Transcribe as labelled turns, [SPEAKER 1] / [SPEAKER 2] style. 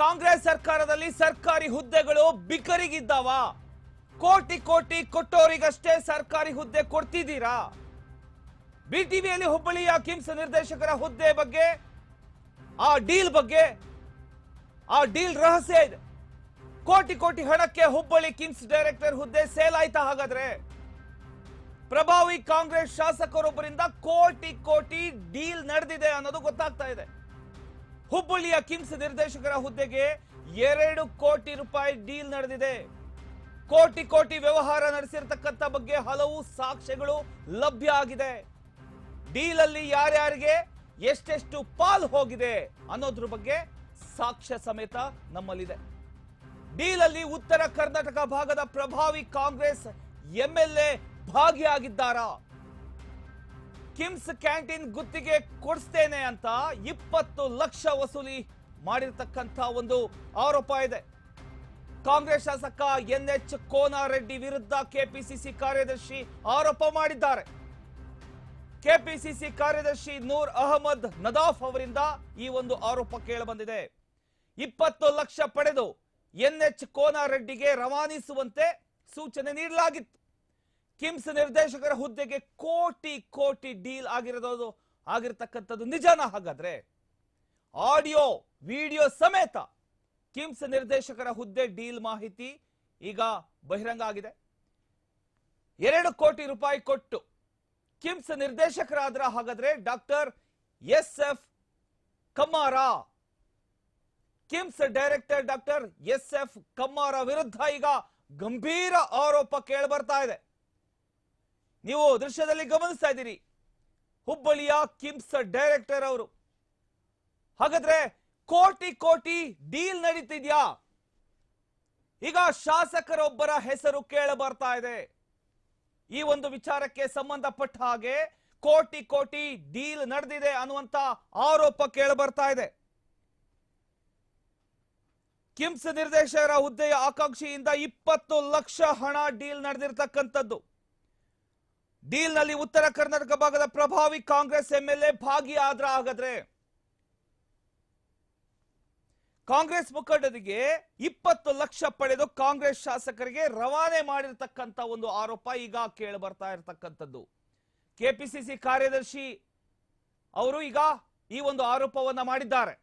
[SPEAKER 1] ಕಾಂಗ್ರೆಸ್ ಸರ್ಕಾರದಲ್ಲಿ ಸರ್ಕಾರಿ ಹುದ್ದೆಗಳು ಬಿಕರಿಗಿದ್ದಾವ. ಕೋಟಿ ಕೋಟಿ ಕೊಟ್ಟೋರಿಗಷ್ಟೇ ಸರ್ಕಾರಿ ಹುದ್ದೆ ಕೊಡ್ತಿದ್ದೀರಾ? ಬಿಟಿವಿಯಲ್ಲಿ ಹುಬ್ಬಳ್ಳಿಯ ಕಿಮ್ಸ್ ನಿರ್ದೇಶಕರ ಹುದ್ದೆ ಬಗ್ಗೆ, ಆ ಡೀಲ್ ಬಗ್ಗೆ, ಆ ಡೀಲ್ ರಹಸ್ಯ ಇದೆ. ಕೋಟಿ ಕೋಟಿ ಹಣಕ್ಕೆ ಹುಬ್ಬಳ್ಳಿ ಕಿಮ್ಸ್ ಡೈರೆಕ್ಟರ್ ಹುದ್ದೆ ಸೇಲ್ ಆಯ್ತಾ ಹಾಗಾದ್ರೆ? ಪ್ರಭಾವಿ ಕಾಂಗ್ರೆಸ್ ಶಾಸಕರೊಬ್ಬರಿಂದ ಕೋಟಿ ಕೋಟಿ ಡೀಲ್ ನಡೆದಿದೆ ಅನ್ನೋದು ಗೊತ್ತಾಗ್ತಾ ಇದೆ. ಹುಬ್ಬಳ್ಳಿಯ ಕಿಮ್ಸ್ ನಿರ್ದೇಶಕರ ಹುದ್ದೆಗೆ ಎರಡು ಕೋಟಿ ರೂಪಾಯಿ ಡೀಲ್ ನಡೆದಿದೆ. ಕೋಟಿ ಕೋಟಿ ವ್ಯವಹಾರ ನಡೆಸಿರ್ತಕ್ಕಂಥ ಬಗ್ಗೆ ಹಲವು ಸಾಕ್ಷ್ಯಗಳು ಲಭ್ಯ ಆಗಿದೆ. ಡೀಲ್ ಅಲ್ಲಿ ಯಾರ್ಯಾರಿಗೆ ಎಷ್ಟೆಷ್ಟು ಪಾಲ್ ಹೋಗಿದೆ ಅನ್ನೋದ್ರ ಬಗ್ಗೆ ಸಾಕ್ಷ್ಯ ಸಮೇತ ನಮ್ಮಲ್ಲಿದೆ. ಡೀಲ್ ಅಲ್ಲಿ ಉತ್ತರ ಕರ್ನಾಟಕ ಭಾಗದ ಪ್ರಭಾವಿ ಕಾಂಗ್ರೆಸ್ ಎಂಎಲ್ಎ ಭಾಗಿಯಾಗಿದ್ದಾರಾ? ಕಿಮ್ಸ್ ಕ್ಯಾಂಟೀನ್ ಗುತ್ತಿಗೆ ಕೊಡಿಸ್ತೇನೆ ಅಂತ ಇಪ್ಪತ್ತು ಲಕ್ಷ ವಸೂಲಿ ಮಾಡಿರ್ತಕ್ಕಂಥ ಒಂದು ಆರೋಪ ಇದೆ. ಕಾಂಗ್ರೆಸ್ ಶಾಸಕ ಎನ್ ಎಚ್ ಕೋನಾರೆಡ್ಡಿ ವಿರುದ್ಧ ಕೆಪಿಸಿಸಿ ಕಾರ್ಯದರ್ಶಿ ಆರೋಪ ಮಾಡಿದ್ದಾರೆ. ಕೆಪಿಸಿಸಿ ಕಾರ್ಯದರ್ಶಿ ನೂರ್ ಅಹಮದ್ ನದಾಫ್ ಅವರಿಂದ ಈ ಒಂದು ಆರೋಪ ಕೇಳಬಂದಿದೆ. ಇಪ್ಪತ್ತು ಲಕ್ಷ ಪಡೆದು ಎನ್ ಎಚ್ ಕೋನಾರೆಡ್ಡಿಗೆ ರವಾನಿಸುವಂತೆ ಸೂಚನೆ ನೀಡಲಾಗಿತ್ತು. ಕಿಮ್ಸ್ ನಿರ್ದೇಶಕರ ಹುದ್ದೆಗೆ ಕೋಟಿ ಕೋಟಿ ಡೀಲ್ ಆಗಿರೋದು, ಆಗಿರತಕ್ಕಂಥದ್ದು ನಿಜಾನ ಹಾಗಾದ್ರೆ? ಆಡಿಯೋ, ವಿಡಿಯೋ ಸಮೇತ ಕಿಮ್ಸ್ ನಿರ್ದೇಶಕರ ಹುದ್ದೆ ಡೀಲ್ ಮಾಹಿತಿ ಈಗ ಬಹಿರಂಗ ಆಗಿದೆ. ಎರಡು ಕೋಟಿ ರೂಪಾಯಿ ಕೊಟ್ಟು ಕಿಮ್ಸ್ ನಿರ್ದೇಶಕರಾದ್ರ ಹಾಗಾದ್ರೆ doctor S F Kammar. KIMS director doctor S F Kammar ವಿರುದ್ಧ ಈಗ ಗಂಭೀರ ಆರೋಪ ಕೇಳಿ ಬರ್ತಾ ಇದೆ. ನೀವು ದೃಶ್ಯದಲ್ಲಿ ಗಮನಿಸ್ತಾ ಇದ್ದೀರಿ. ಹುಬ್ಬಳ್ಳಿಯ ಕಿಮ್ಸ್ ಡೈರೆಕ್ಟರ್ ಅವರು. ಹಾಗಾದ್ರೆ ಕೋಟಿ ಕೋಟಿ ಡೀಲ್ ನಡೀತಿದ್ಯಾ? ಈಗ ಶಾಸಕರೊಬ್ಬರ ಹೆಸರು ಕೇಳ ಬರ್ತಾ ಇದೆ. ಈ ಒಂದು ವಿಚಾರಕ್ಕೆ ಸಂಬಂಧಪಟ್ಟ ಹಾಗೆ ಕೋಟಿ ಕೋಟಿ ಡೀಲ್ ನಡೆದಿದೆ ಅನ್ನುವಂತ ಆರೋಪ ಕೇಳ ಬರ್ತಾ ಇದೆ. ಕಿಮ್ಸ್ ನಿರ್ದೇಶಕರ ಹುದ್ದೆಯ ಆಕಾಂಕ್ಷಿಯಿಂದ ಇಪ್ಪತ್ತು ಲಕ್ಷ ಹಣ ಡೀಲ್ ನಡೆದಿರ್ತಕ್ಕಂಥದ್ದು. ಡೀಲ್ನಲ್ಲಿ ಉತ್ತರ ಕರ್ನಾಟಕ ಭಾಗದ ಪ್ರಭಾವಿ ಕಾಂಗ್ರೆಸ್ ಎಂಎಲ್ಎ ಭಾಗಿಯಾದ್ರ ಹಾಗಾದ್ರೆ ಕಾಂಗ್ರೆಸ್ ಮುಖಂಡರಿಗೆ ಇಪ್ಪತ್ತು ಲಕ್ಷ ಪಡೆದು ಕಾಂಗ್ರೆಸ್ ಶಾಸಕರಿಗೆ ರವಾನೆ ಮಾಡಿರತಕ್ಕಂತ ಒಂದು ಆರೋಪ ಈಗ ಕೇಳಿ ಬರ್ತಾ ಇರತಕ್ಕಂಥದ್ದು. ಕೆಪಿಸಿಸಿ ಕಾರ್ಯದರ್ಶಿ ಅವರು ಈಗ ಈ ಒಂದು ಆರೋಪವನ್ನ ಮಾಡಿದ್ದಾರೆ.